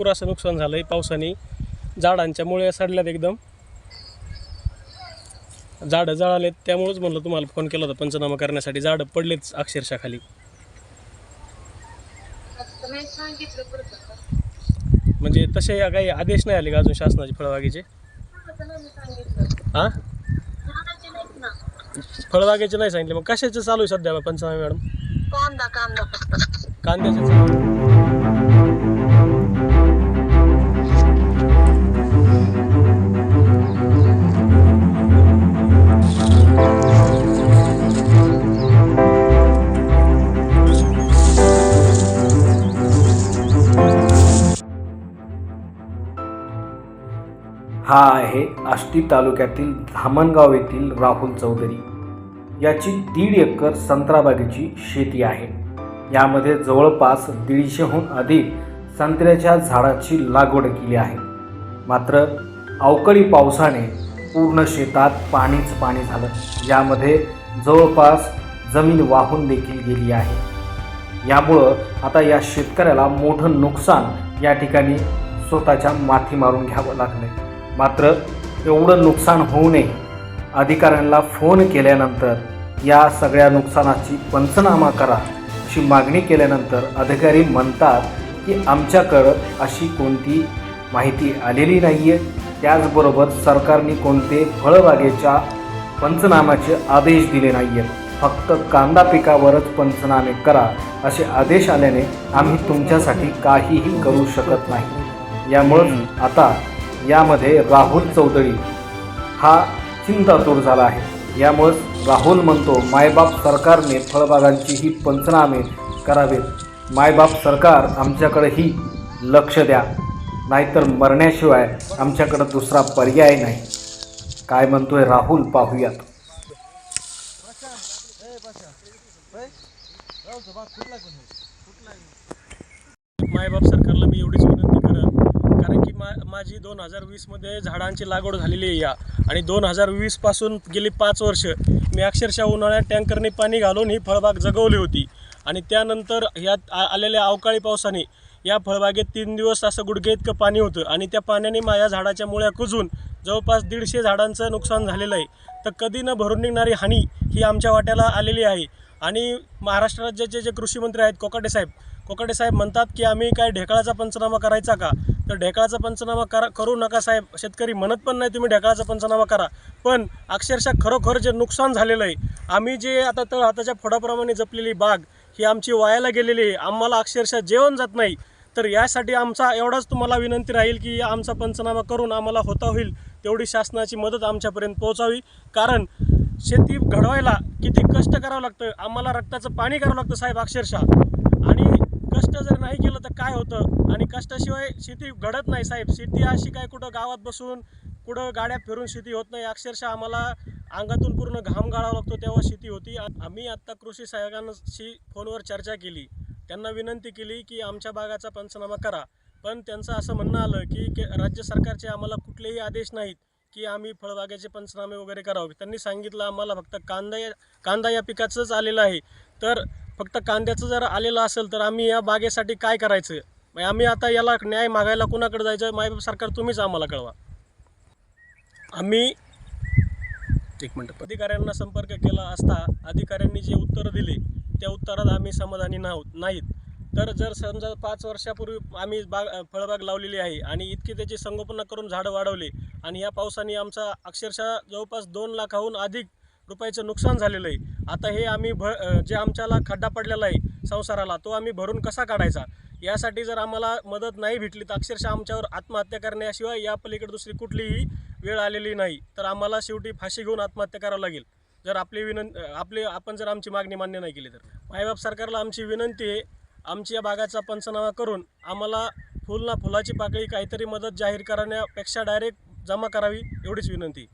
भरपूर असं नुकसान झालं आहे पावसाने. झाडांच्या मुळे सडल्यात एकदम. झाडं जळालेत त्यामुळेच म्हणलं तुम्हाला फोन केला होता पंचनामा करण्यासाठी. झाडं पडलेच अक्षरशः खाली. म्हणजे तसे काही आदेश नाही आले का अजून शासनाचे फळबागेचे? हां फळबागेचे नाही सांगितले. मग कशाचे चालू आहे सध्या पंचनामे मॅडम? कांदा कांदा कांद्याचे हा आहे आष्टी तालुक्यातील धामणगाव येथील राहुल चौधरी. याची दीड एकर संत्राबागेची शेती आहे. यामध्ये जवळपास दीडशेहून अधिक संत्र्याच्या झाडाची लागवड केली आहे. मात्र अवकाळी पावसाने पूर्ण शेतात पाणीच पाणी झालं. यामध्ये जवळपास जमीन वाहून देखील गेली आहे. यामुळं आता या शेतकऱ्याला मोठं नुकसान या ठिकाणी स्वतःच्या माथी मारून घ्यावं लागलं मात्र एवढं नुकसान होऊ नये. अधिकाऱ्यांना फोन केल्यानंतर या सगळ्या नुकसानाची पंचनामा करा अशी मागणी केल्यानंतर अधिकारी म्हणतात की आमच्याकडं अशी कोणती माहिती आलेली नाही आहे त्याचबरोबर सरकारने कोणते फळबागेच्या पंचनाम्याचे आदेश दिले नाही आहेत फक्त कांदा पिकावरच पंचनामे करा असे आदेश आल्याने आम्ही तुमच्यासाठी काहीही करू शकत नाही. यामुळं आता यामध्ये राहुल चौधरी हा चिंतातूर झाला आहे. यामुळं राहुल म्हणतो मायबाप सरकारने फळबागांची ही पंचनामे करावेत. मायबाप सरकार आमच्याकडेही लक्ष द्या. नाहीतर मरण्याशिवाय आमच्याकडं दुसरा पर्याय नाही. काय म्हणतोय राहुल? पाहूयात. मायबाप सरकारला मी एवढीच विनंती करेन कारण की मा माझी दोन हजार वीसमध्ये झाडांची लागवड झालेली आहे या. आणि दोन हजार वीसपासून गेली पाच वर्ष मी अक्षरशः उन्हाळ्यात टँकरने पाणी घालून ही फळबाग जगवली होती. आणि त्यानंतर ह्यात आ- आलेल्या अवकाळी पावसाने या फळबागेत तीन दिवस असं गुडघे इतकं पाणी होतं आणि त्या पाण्याने माझ्या झाडाच्या मुळ्या कुजून जवळपास दीडशे झाडांचं नुकसान झालेलं आहे. तर कधी न भरून निघणारी हानी ही आमच्या वाट्याला आलेली आहे. आणि महाराष्ट्र राज्याचे जे कृषी मंत्री आहेत कोकाटे साहेब कोकाटे साहेब म्हणतात की आम्ही काय ढेकळाचा पंचनामा करायचा का? तर ढेकाळाचा पंचनामा करा करू नका साहेब. शेतकरी म्हणत पण नाही तुम्ही ढेकाळाचा पंचनामा करा. पण अक्षरशः खरोखर जे नुकसान झालेलं आहे आम्ही जे आता तर हाताच्या फोडाप्रमाणे जपलेली बाग ही आमची वायाला गेलेली आहे. आम्हाला अक्षरशः जेवण जात नाही. तर यासाठी आमचा एवढाच तुम्हाला विनंती राहील की आमचा पंचनामा करून आम्हाला होता होईल तेवढी शासनाची मदत आमच्यापर्यंत पोहोचावी. कारण शेती घडवायला किती कष्ट करावं लागतं आम्हाला रक्ताचं पाणी करावं लागतं साहेब अक्षरशः. कष्ट जर नाही केलं तर काय होतं? आणि कष्टाशिवाय शेती घडत नाही साहेब. शेती अशी काय कुठं गावात बसून कुठं गाड्या फिरून शेती होत नाही. अक्षरशः आम्हाला अंगातून पूर्ण घाम गाळावा लागतो तेव्हा शेती होती. आ- आम्ही आत्ता कृषी सहायकांशी फोनवर चर्चा केली. त्यांना विनंती केली की आमच्या भागाचा पंचनामा करा. पण त्यांचं असं म्हणणं आलं की के राज्य सरकारचे आम्हाला कुठलेही आदेश नाहीत की आम्ही फळबागेचे पंचनामे वगैरे करावे. त्यांनी सांगितलं आम्हाला फक्त कांदा या कांदा या पिकाचंच आलेलं आहे. तर फक्त कांद्याचं जर आलेलं असेल तर आम्ही या बागेसाठी काय करायचं? म्हणजे आम्ही आता याला न्याय मागायला कुणाकडे जायचं? माय सरकार तुम्हीच आम्हाला कळवा. आम्ही एक मिनटं. अधिकाऱ्यांना संपर्क केला असता अधिकाऱ्यांनी जे उत्तरं दिली त्या उत्तरात आम्ही समाधानी नाहोत नाहीत. तर जर समजा पाच वर्षापूर्वी आम्ही बाग फळबाग लावलेली आहे आणि इतकी त्याची संगोपना करून झाडं वाढवली आणि या पावसाने आमचा अक्षरशः जवळपास दोन लाखाहून अधिक रुपयाचं नुकसान झालेलं आहे आता हे आम्ही भ जे आमच्याला खड्डा पडलेला आहे संसाराला तो आम्ही भरून कसा काढायचा? यासाठी जर आम्हाला मदत नाही भेटली तर अक्षरशः आमच्यावर आत्महत्या करण्याशिवाय या पलीकडे दुसरी कुठलीही वेळ आलेली नाही. तर आम्हाला शेवटी फाशी घेऊन आत्महत्या करावं लागेल. जर आपली विनं आपली आपण जर आमची मागणी मान्य नाही केली तर. मायबाप सरकारला आमची विनंती आहे आमची या बागाचा पंचनामा करून आम्हाला फुल ना फुलाची पाकळी काहीतरी मदत जाहीर करण्यापेक्षा डायरेक्ट जमा करावी एवढीच विनंती.